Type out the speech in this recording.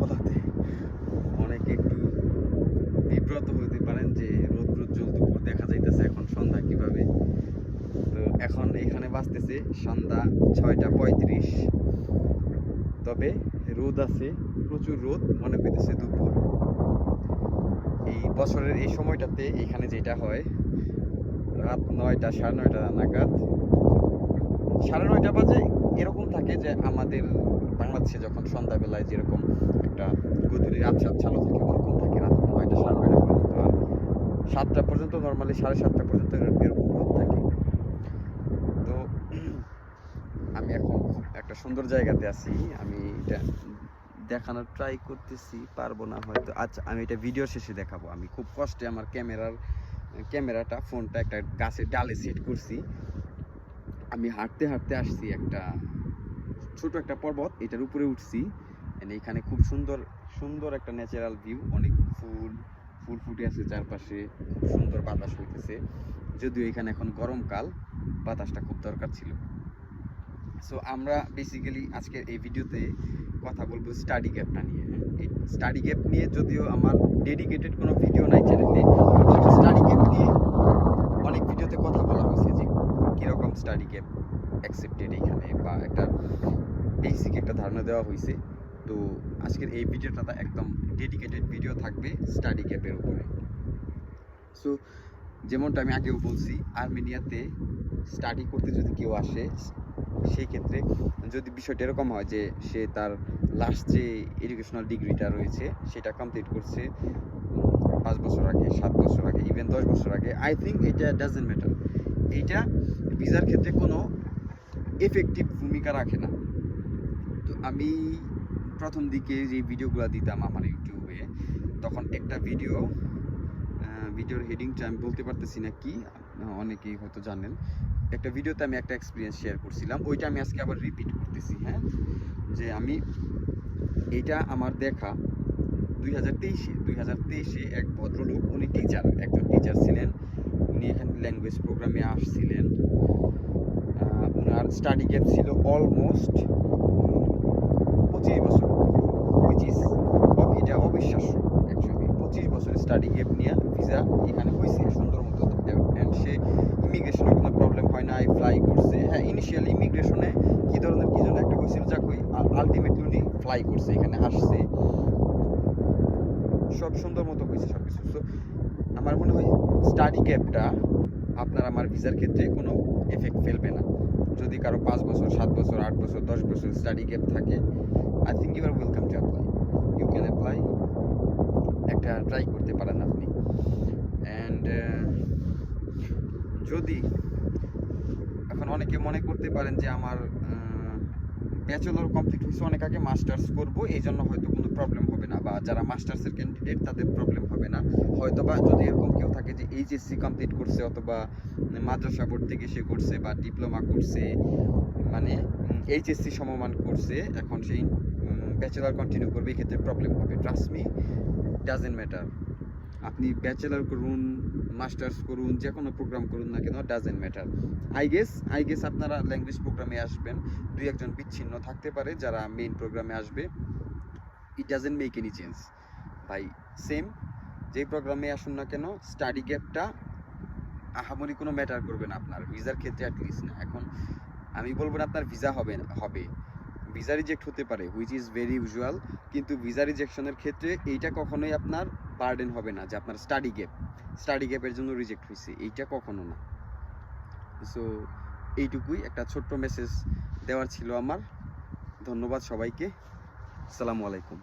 পালাতে অনেকে একটু বিব্রত হতে পারেন যে রোদ রোদ দুপুর দেখা যাইতেছে এখন সন্ধ্যা কীভাবে। তো এখন এখানে বাঁচতেছে সন্ধ্যা ছয়টা পঁয়ত্রিশ। তবে রোদ আছে, প্রচুর রোদ মনে পেতেছে দুপুর। এই বছরের এই সময়টাতে এখানে যেটা হয়, রাত নয়টা সাড়ে নয়টা নাগাদ। সাড়ে নয়টা বাজে এরকম থাকে যে আমাদের বাংলাদেশে যখন সন্ধ্যাবেলায় যেরকম একটা গধূলি রাত সাত চালু থাকে, ওরকম থাকে রাত নয়টা, সাড়ে নয়টা পর্যন্ত। আর সাতটা পর্যন্ত নর্মালি সাড়ে সাতটা পর্যন্ত এরকম রোদ থাকে। তো আমি এখন একটা সুন্দর জায়গাতে আছি। আমি এটা দেখানোর ট্রাই করতেছি, পারব না হয়তো। আচ্ছা আমি এটা ভিডিও শেষে দেখাবো। আমি খুব কষ্টে আমার ক্যামেরার, ক্যামেরাটা, ফোনটা একটা গাছের ডালে সেট করছি। আমি হাঁটতে হাঁটতে আসছি একটা ছোট একটা পর্বত, এটার উপরে উঠছি। এখানে খুব সুন্দর সুন্দর একটা ন্যাচারাল ভিউ অনেক ফুল ফুল ফুটে আছে চারপাশে, খুব সুন্দর বাতাস হইতেছে। যদিও এখানে এখন গরমকাল, বাতাসটা খুব দরকার ছিল। সো আমরা বেসিক্যালি আজকের এই ভিডিওতে কথা বলব স্টাডি গ্যাপটা নিয়ে। এই স্টাডি গ্যাপ নিয়ে যদিও আমার ডেডিকেটেড কোনো ভিডিও নাই চ্যানেলে স্টাডি গ্যাপ নিয়ে অনেক ভিডিওতে কথা বলা হয়েছে যে কীরকম স্টাডি গ্যাপ অ্যাকসেপ্টেড এখানে বা একটা দেওয়া হয়েছে তো আজকের এই ভিডিওটা একদম ডেডিকেটেড ভিডিও থাকবে স্টাডি গ্যাপের উপরে। সো যেমনটা আমি আগেও বলছি, আর্মেনিয়াতে স্টাডি করতে যদি কেউ আসে সেই ক্ষেত্রে যদি বিষয়টা এরকম হয় যে সে তার লাস্ট যে এডুকেশনাল ডিগ্রিটা রয়েছে, সেটা কমপ্লিট করছে পাঁচ বছর আগে, সাত বছর আগে ইভেন দশ বছর আগে আই থিঙ্ক এটা ডাজেন্ট ম্যাটার এইটা ভিসার ক্ষেত্রে কোনো এফেক্টিভ ভূমিকা রাখে না। তো আমি প্রথম দিকে যে ভিডিওগুলো দিতাম আমার ইউটিউবে, তখন একটা ভিডিও ভিডিওর হেডিংটা আমি বলতে পারতেছি না কি অনেকেই হয়তো জানেন। একটা ভিডিওতে আমি একটা এক্সপিরিয়েন্স শেয়ার করছিলাম, ওইটা আমি আজকে আবার রিপিট করতেছি হ্যাঁ? যে আমি এটা আমার দেখা দুই হাজার তেইশে, দুই হাজার তেইশে এক ভদ্রলোক, উনি টিচার একজন টিচার ছিলেন। উনি এখানে ল্যাঙ্গুয়েজ প্রোগ্রামে আসছিলেন। ওনার স্টাডি গ্যাপ ছিল অলমোস্ট পঁচিশ বছর উইচ ইজ এটা অবিশ্বাস্য অ্যাকচুয়ালি পঁচিশ বছরের স্টাডি গ্যাপ নিয়ে ভিসা এখানে হয়েছে সুন্দর মতো। অ্যান্ড সে ইমিগ্রেশনে কোনো প্রবলেম হয় না ফ্লাই করছে। হ্যাঁ ইনিশিয়াল ইমিগ্রেশনে কী ধরনের, কী যেন একটা হয়েছিল? যাক আলটিমেটলি উনি ফ্লাই করছে, এখানে আসছে। সব সুন্দর মতো হয়েছে সব কিছু তো আমার মনে হয় স্টাডি গ্যাপটা আপনার আমার ভিসার ক্ষেত্রে কোনো এফেক্ট ফেলবে না। যদি কারও পাঁচ বছর, সাত বছর, আট বছর, দশ বছর স্টাডি গ্যাপ থাকে I think you are welcome to apply you can apply একটা ট্রাই করতে পারেন আপনি। অ্যান্ড যদি এখন অনেকে মনে করতে পারেন যে আমার ব্যাচেলর কমপ্লিট হয়েছে, অনেক আগে মাস্টার্স করব এই জন্য হয়তো কোনো প্রবলেম হবে না, বা যারা মাস্টার্সের ক্যান্ডিডেট তাদের প্রবলেম হবে না। হয়তো বা যদি এরকম কেউ থাকে যে এইচএসসি কমপ্লিট করছে, অথবা মাদ্রাসা বোর্ড থেকে সে করছে, বা ডিপ্লোমা করছে মানে এইচএসসি সমমান করছে, এখন সেই ব্যাচেলার কন্টিনিউ করবে, এক্ষেত্রে ক্ষেত্রে প্রবলেম হবে। ট্রাস্ট মি ডাজেন্ট ম্যাটার আপনি ব্যাচেলার করুন মাস্টার্স করুন যে কোনো প্রোগ্রাম করুন না কেন doesn't matter I guess I guess আপনারা ল্যাঙ্গুয়েজ প্রোগ্রামে আসবেন, দুই একজন বিচ্ছিন্ন থাকতে পারে যারা মেইন প্রোগ্রামে আসবে। It doesn't make any change ভাই সেম যে প্রোগ্রামে আসুন না কেন স্টাডি গ্যাপটা আহামরি কোনো ম্যাটার করবে না আপনার ভিসার ক্ষেত্রে অ্যাটলিস্ট না। এখন আমি বলব না আপনার ভিসা হবে হবে। ভিসা রিজেক্ট হতে পারে হুইচ ইজ ভেরি ইউজুয়াল কিন্তু ভিসা রিজেকশনের ক্ষেত্রে এইটা কখনোই আপনার বার্ডেন হবে না, যে আপনার স্টাডি গ্যাপ স্টাডি গ্যাপের জন্য রিজেক্ট হয়েছে, এইটা কখনো না। সো এইটুকুই একটা ছোট্ট মেসেজ দেওয়ার ছিল আমার। ধন্যবাদ সবাইকে। আসসালামু আলাইকুম।